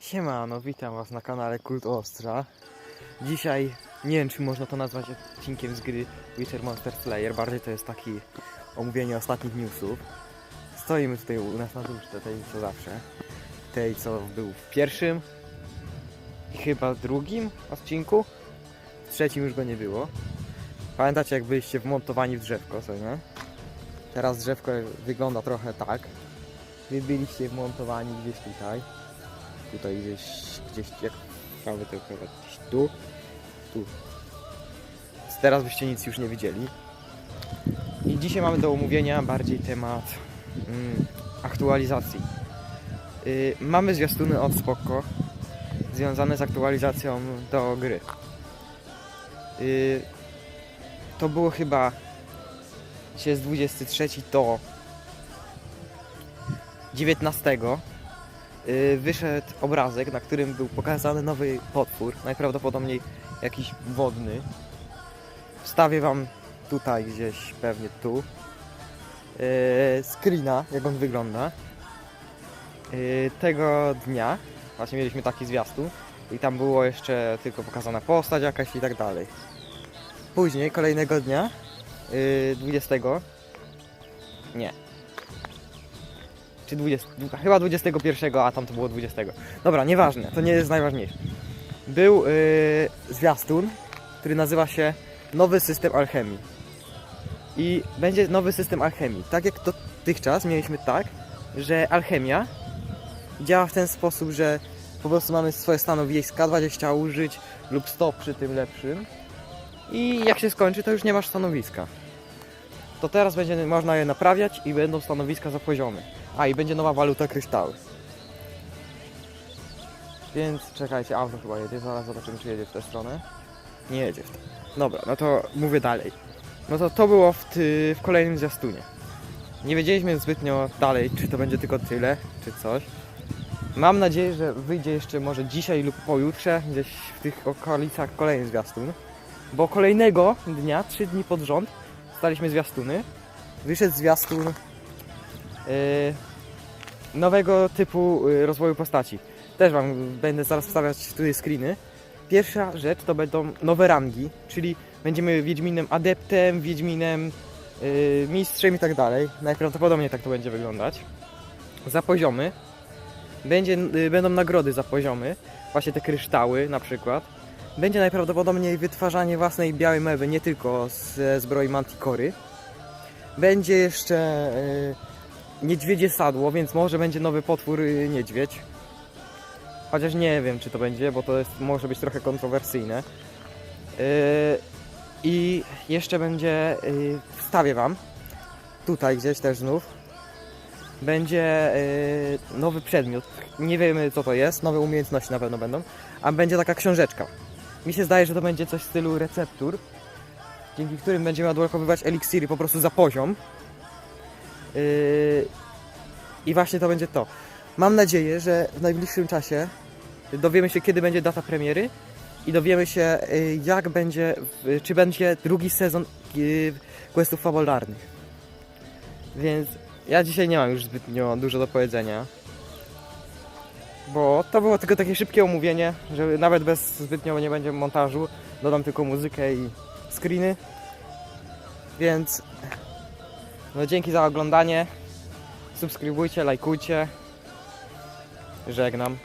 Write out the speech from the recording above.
Siemano, witam was na kanale Kult Ostrza. Dzisiaj, nie wiem czy można to nazwać odcinkiem z gry Witcher Monster Slayer, bardziej to jest taki omówienie ostatnich newsów. Stoimy tutaj u nas na duszce, tej co zawsze. Tej co był w pierwszym i chyba drugim odcinku. W trzecim już go nie było. Pamiętacie jak byliście wmontowani w drzewko, co nie? Teraz drzewko wygląda trochę tak. Wy byliście wmontowani gdzieś tutaj tutaj gdzieś, gdzieś jak prawy to chyba gdzieś tu, tu. Teraz byście nic już nie widzieli. I dzisiaj mamy do omówienia bardziej temat mm, aktualizacji. Y, mamy zwiastuny od Spoko związane z aktualizacją do gry. Y, to było chyba się z 23 do 19 y, wyszedł obrazek, na którym był pokazany nowy potwór, najprawdopodobniej jakiś wodny. Wstawię wam tutaj gdzieś, pewnie tu, y, screena, jak on wygląda. Y, tego dnia właśnie mieliśmy taki zwiastun i tam było jeszcze tylko pokazana postać jakaś i tak dalej. Później, kolejnego dnia, y, 20, nie, czy 20, chyba 21, a tam to było 20. Dobra, nieważne, to nie jest najważniejsze. Był yy, zwiastun, który nazywa się Nowy System Alchemii. I będzie nowy system alchemii. Tak jak dotychczas mieliśmy tak, że alchemia działa w ten sposób, że po prostu mamy swoje stanowiska, 20 użyć lub 100 przy tym lepszym. I jak się skończy, to już nie masz stanowiska. To teraz będzie można je naprawiać i będą stanowiska za poziomy. A i będzie nowa waluta kryształy. Więc czekajcie, auto chyba jedzie, zaraz zobaczymy czy jedzie w tę stronę. Nie jedzie w tę. Dobra, no to mówię dalej. No to to było w, ty, w kolejnym zwiastunie. Nie wiedzieliśmy zbytnio dalej, czy to będzie tylko tyle, czy coś. Mam nadzieję, że wyjdzie jeszcze może dzisiaj lub pojutrze, gdzieś w tych okolicach kolejny zwiastun. Bo kolejnego dnia, trzy dni pod rząd, staliśmy zwiastuny. Wyszedł zwiastun yy, nowego typu yy, rozwoju postaci. Też Wam będę zaraz wstawiać tutaj screeny. Pierwsza rzecz to będą nowe rangi, czyli będziemy Wiedźminem Adeptem, Wiedźminem yy, Mistrzem i tak dalej. Najprawdopodobniej tak to będzie wyglądać. Za poziomy będzie, yy, będą nagrody za poziomy, właśnie te kryształy na przykład. Będzie najprawdopodobniej wytwarzanie własnej białej mewy, nie tylko ze zbroi Manticory. Będzie jeszcze yy, niedźwiedzie sadło, więc może będzie nowy potwór yy, niedźwiedź. Chociaż nie wiem, czy to będzie, bo to jest, może być trochę kontrowersyjne. Yy, I jeszcze będzie, yy, wstawię Wam, tutaj gdzieś też znów, będzie yy, nowy przedmiot. Nie wiemy co to jest, nowe umiejętności na pewno będą, a będzie taka książeczka. Mi się zdaje, że to będzie coś w stylu receptur, dzięki którym będziemy odblokowywać eliksiry po prostu za poziom. Yy, I właśnie to będzie to. Mam nadzieję, że w najbliższym czasie dowiemy się, kiedy będzie data premiery i dowiemy się, y, jak będzie, czy będzie drugi sezon y, questów fabularnych. Więc ja dzisiaj nie mam już zbytnio dużo do powiedzenia. Bo to było tylko takie szybkie omówienie, że nawet bez zbytnio nie będzie montażu. Dodam tylko muzykę i screeny. Więc no dzięki za oglądanie. Subskrybujcie, lajkujcie. Żegnam.